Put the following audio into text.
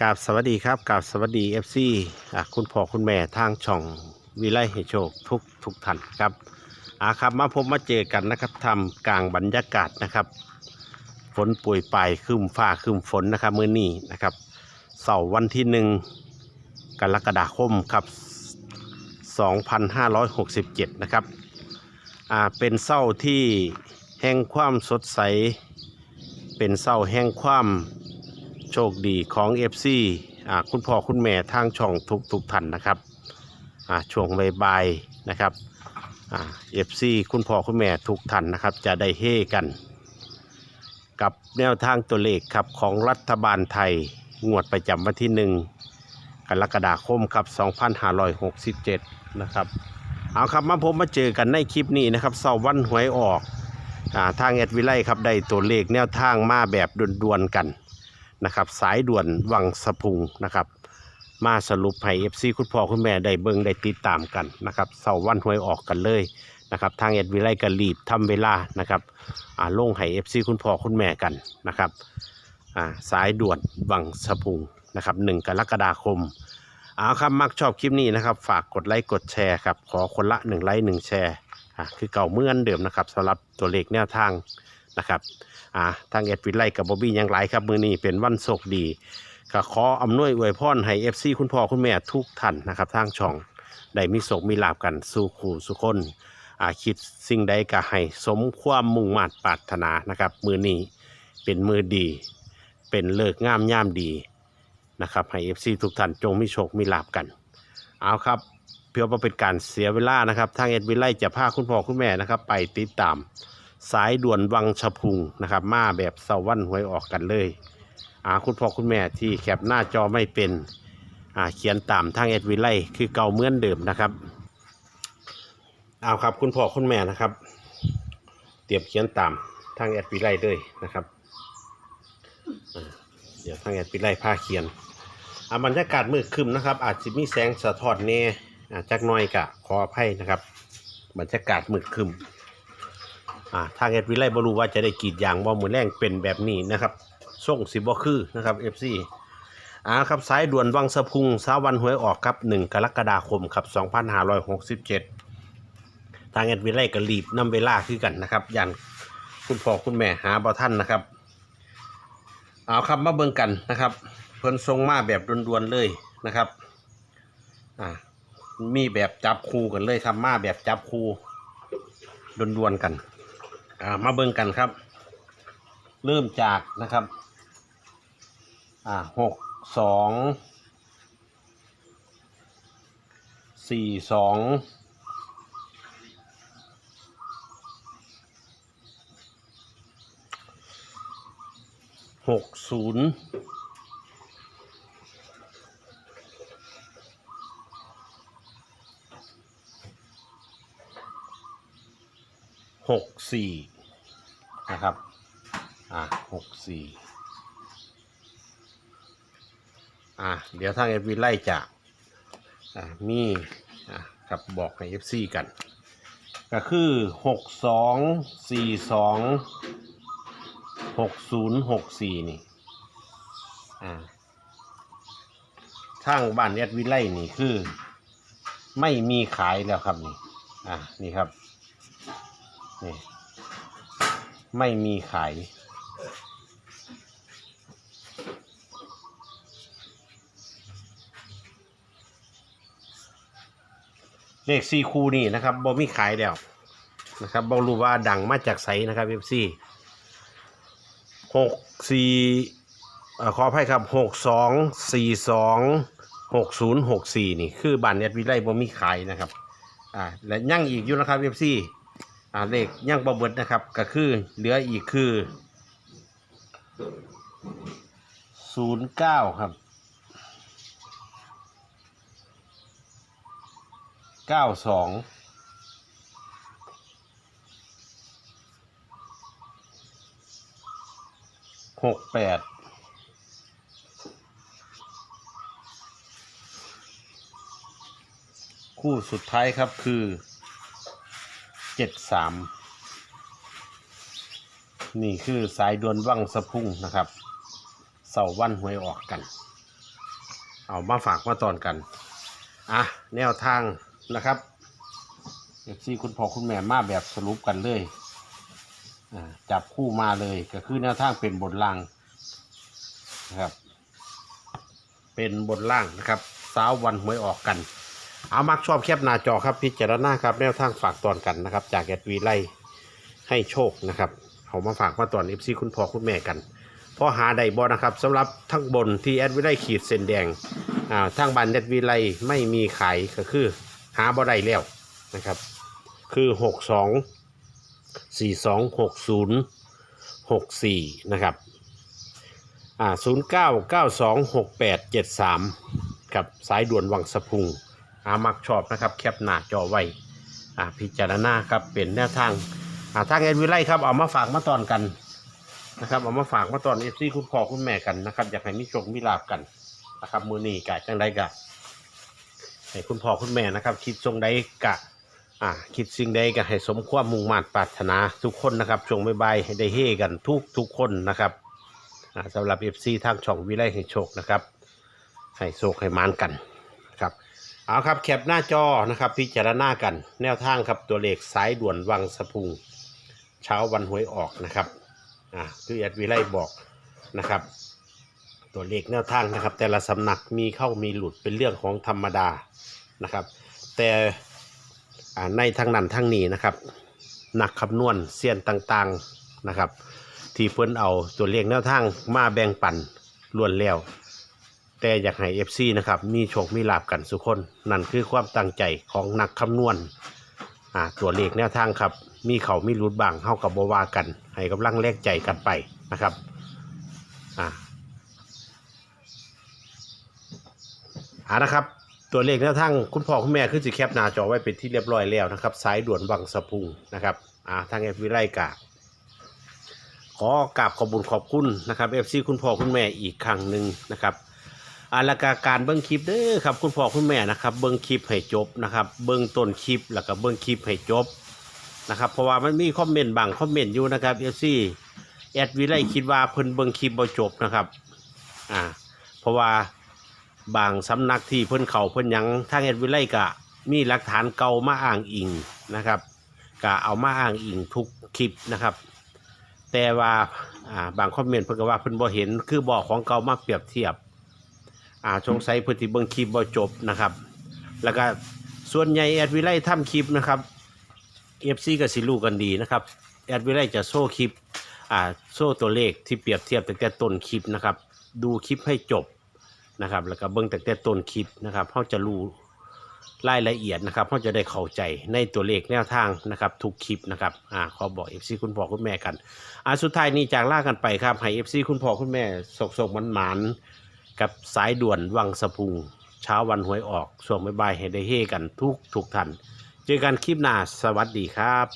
กราบสวัสดีครับกราบสวัสดีเอฟซีคุณพ่อคุณแม่ทางช่องวิไลให้โชคทุกทุกท่านครับอาครับมาพบมาเจอกันนะครับทำกลางบรรยากาศนะครับฝนป่วยไปายครึมฟ้าครึมฝนนะครับมื้อนี้นะครับเสาร์วันที่หนึ่งกรกฎาคมครับ 2567 นะครับอ่าเป็นเศร้าที่แห่งความสดใส เป็นเศร้าแห่งความ โชคดีของ FC อ่าคุณพ่อคุณแม่ทางช่องทุกทุกท่านนะครับอ่าช่วงบ่ายๆนะครับอ่า FC คุณพ่อคุณแม่ทุกท่านนะครับ จะได้เฮกัน กับแนวทางตัวเลขครับของรัฐบาลไทยงวดประจำวันที่หนึ่งกรกฎาคมครับ 2567 นะครับ เอาครับมาพบมาเจอกันในคลิปนี้นะครับเสาร์วันหวยออกอาทางแอดวิไลครับได้ตัวเลขแนวทางมาแบบด่วนๆกัน นะครับสายด่วนวังสะพุงนะครับมาสรุปให้เอฟซีคุณพ่อคุณแม่ได้เบิ่งได้ติดตามกันนะครับเสาร์วันหวยออกกันเลยนะครับทางแอดวิไลก็รีบทำเวลานะครับอ่าลงให้เอฟซีคุณพ่อคุณแม่กันนะครับอ่าสายด่วนวังสะพุงนะครับหนึ่งกรกฎาคมเอาครับมักชอบคลิปนี้นะครับฝากกดไลค์กดแชร์ครับขอคนละ1ไลค์1แชร์อะคือเก่าเมื่อนเดิมนะครับสำหรับตัวเลขแนวทาง นะครับอ่าทางเอ็ดวิไลกับบอบบี้ยังไลครับมือนี้เป็นวันโชคดีก็ขออำนวยอวยพรให้เอฟซีคุณพ่อคุณแม่ทุกท่านนะครับทางช่องได้มีโศกมีลาบกันสู่ขู่สุคนอ่าคิดสิ่งใดก็ให้สมความมุ่งมั่นปรารถนานะครับ มือนี้เป็นมือดี เป็นเลิกงามย่ามดีนะครับให้ FC ทุกท่านจงมีโชคมีลาบกัน เอาครับ เพื่อว่าเป็นการเสียเวลานะครับ ทางเอ็ดวิไลจะพาคุณพ่อคุณแม่นะครับ ไปติดตาม สายด่วนวังชะพุงนะครับ มาแบบเสาวันหวยออกกันเลยอ่าคุณพ่อคุณแม่ที่แคปหน้าจอไม่เป็นอ่าเขียนตามทางเอ็ดวิไลคือเก่าเหมือนเดิมนะครับเอาครับคุณพ่อคุณแม่นะครับ เตรียมเขียนตามทางเอ็ดวิไลเลยนะครับเดี๋ยวทางเอ็ดวิไลพาเขียนอาบรรยากาศมืดคึมนะครับ อาจจะมีแสงสะท้อนแน่อ่าจักน้อยกะขออภัยนะครับ บรรยากาศมืดคึม อ่าทางเอ็ดวิไลบรูว่าจะได้กรีดยางบ่ามือแรงเป็นแบบนี้นะครับส่งสิบ่คือนะครับเอฟซีอ่าครับสายด่วนวังสะพุงสาวันหวยออกครับ1กรกฎาคมครับ2567ทางเอ็ดวิไลก็รีบนำเวลาคือกันนะครับยันคุณพ่อคุณแม่หาบ่ท่านนะครับเอาครับมาเบิ่งกันนะครับ เพิ่นทรงมาแบบด่วนๆเลยนะครับอ่ามีแบบจับคู่กันเลยครับมาแบบจับคู่ด่วนๆกัน อ่ามาเบิ่งกันครับ เริ่มจากนะครับ อ่าหกสองสี่สองหกศูนย์หกสี่ นะครับ อ่าหกสี่อ่าเดี๋ยวทางเอฟวีไล่จะอ่ามีอ่าครับบอกให้เอฟซีกัน ก็คือหกสองสี่สองหกศูนย์หกสี่นี่ อ่าทางบ้านเอฟวีไล่นี่คือ ไม่มีขายแล้วครับนี่ อ่านี่ครับ นี่ ไม่มีขาย เลขซีคูนี่นะครับบ่มีขายแล้วนะครับบ่รู้ว่าดังมาจากไสนะครับเอฟซีหกสี่ขออภัยครับหกสองสี่สองหกศูนย์หกสี่นี่ คือบ้านเน็ตวิไลบ่มีขายนะครับ อ่า และยั่งอีกอยู่นะครับเอฟซี อ่าเลขยังบ่เบิดนะครับ ก็คือเหลืออีกคือศูนย์เก้าครับเก้าสองหกแปดคู่สุดท้ายครับคือ เจ็ดสามนี่คือสายด่วนวังสะพุ่งนะครับเสาวันหวยออกกัน เอามาฝากมาตอนกัน อะ แนวทางนะครับเอฟซีคุณพ่อคุณแม่มาแบบสรุปกันเลยจับคู่มาเลยก็คือแนวทางเป็นบนล่างนะครับ เป็นบนล่างนะครับสาววันหวยออกกัน เอามักชอบแคบหน้าจอครับพิจารณาครับแนวทางฝากตอนกันนะครับ จากแอดวีไลให้โชคนะครับเอามาฝากมาตอนเอฟซีคุณพ่อคุณแม่กันพอหาไดบอนะครับสำหรับทั้งบนที่แอดวีไลขีดเส้นแดงอ่าทางบันแอดวีไลไม่มีขายก็คือ หาบ่ได้แล้วนะครับ คือหกสองสี่สองหกศูนย์หกสี่นะครับอ่าศูนย์เก้าเก้าสองหกแปดเจ็ดสามกับ สายด่วนวังสะพุง อามักชอบนะครับ แคปหน้าจอไว้อ่าพิจารณาครับเป็นแนวทางอ่าทางเอ็นวิไลครับเอามาฝากมาตอนกันนะครับเอามาฝากมาตอนเอฟซีคุณพ่อคุณแม่กันนะครับอยากให้มีโชคมีลาบกันนะครับมือนี้กะจังไดกะให้คุณพ่อคุณแม่นะครับ คิดทรงใดกะอ่าคิดสิ่งใดกะให้สมความมุ่งมั่นปรารถนาทุกคนนะครับช่วงบายๆให้ได้เฮกันทุกทุกคนนะครับอ่าสำหรับเอฟซีทางช่องวิไลให้โชคนะครับให้โชคให้มานกัน เอาครับแคปหน้าจอนะครับ พิจารณากันแนวทางครับตัวเลขสายด่วนวังสะพุง เช้าวันหวยออกนะครับอ่าคือแอดวิไลบอกนะครับ ตัวเลขแนวทางนะครับ แต่ละสำนักมีเข้ามีหลุดเป็นเรื่องของธรรมดานะครับ แต่อ่าในทางนั้นทางนี้นะครับหนักคำนวณเสี้ยนต่างๆนะครับ ที่เพิ่นเอาตัวเลขแนวทางมาแบ่งปันล้วนแล้ว แต่อยากให้ FC นะครับ มีโชคมีลาบกันสุคน นั่นคือความตั้งใจของนักคำนวณอ่าตัวเลขแนวทางครับ มีเขามีรุดบางเข้ากับบวากัน ให้กำลังแลกใจกันไปนะครับอ่าอ่านะครับ ตัวเลขแนวทางคุณพ่อคุณแม่คือสิแคปหน้าจอไว้เป็นที่เรียบร้อยแล้วนะครับสายด่วนวังสะพุงนะครับอ่าทางเอฟวิไลกาขอกราบขอบุญขอบคุณนะครับเอฟซีคุณพ่อคุณแม่อีกครั้งหนึ่งนะครับ อาลกาการเบิ้งคลิปเด้อครับ คุณพ่อคุณแม่นะครับ เบิ้งคลิปให้จบนะครับ เบิ้งต้นคลิปแล้วก็เบิ้งคลิปให้จบนะครับ เพราะว่ามันมีคอมเมนต์บางคอมเมนต์อยู่นะครับเอฟซีแอดวิไลคิดว่าเพิ่นเบิ้งคลิปบ่จบนะครับอ่าเพราะว่าบางสำนักที่เพิ่นเขาเพิ่นยังทางแอดวิไลกะมีหลักฐานเก่ามาอ้างอิงนะครับกะเอามาอ้างอิงทุกคลิปนะครับ แต่ว่าอ่าบางคอมเมนต์เพิ่นก็ว่าเพิ่นบ่เห็นคือบอกของเก่ามาเปรียบเทียบ อ่าสงสัยเพิ่นสิเบิ่งคลิปบ่จบนะครับ แล้วก็ส่วนใหญ่แอดวิไลทำคลิปนะครับ FC ก็สิรูกันดีนะครับแอดวิไลจะโซ่คลิปอ่าโซ่ตัวเลขที่เปรียบเทียบตั้งแต่ต้นคลิปนะครับ ดูคลิปให้จบนะครับ แล้วก็เบิ่งตั้งแต่ต้นคลิปนะครับเขาจะรู้รายละเอียดนะครับเขาจะได้เข้าใจในตัวเลขแนวทางนะครับ ทุกคลิปนะครับอ่าขอบอก FC คุณพ่อคุณแม่กันอ่าสุดท้ายนี้จากล่ากันไปครับให้เอฟซีคุณพ่อคุณแม่สกสกมันหมาน กับสายด่วนวังสะพุง เช้าวันหวยออกช่วงบ่ายๆให้ได้เฮกันทุกทุกท่าน เจอกันคลิปหน้าสวัสดีครับ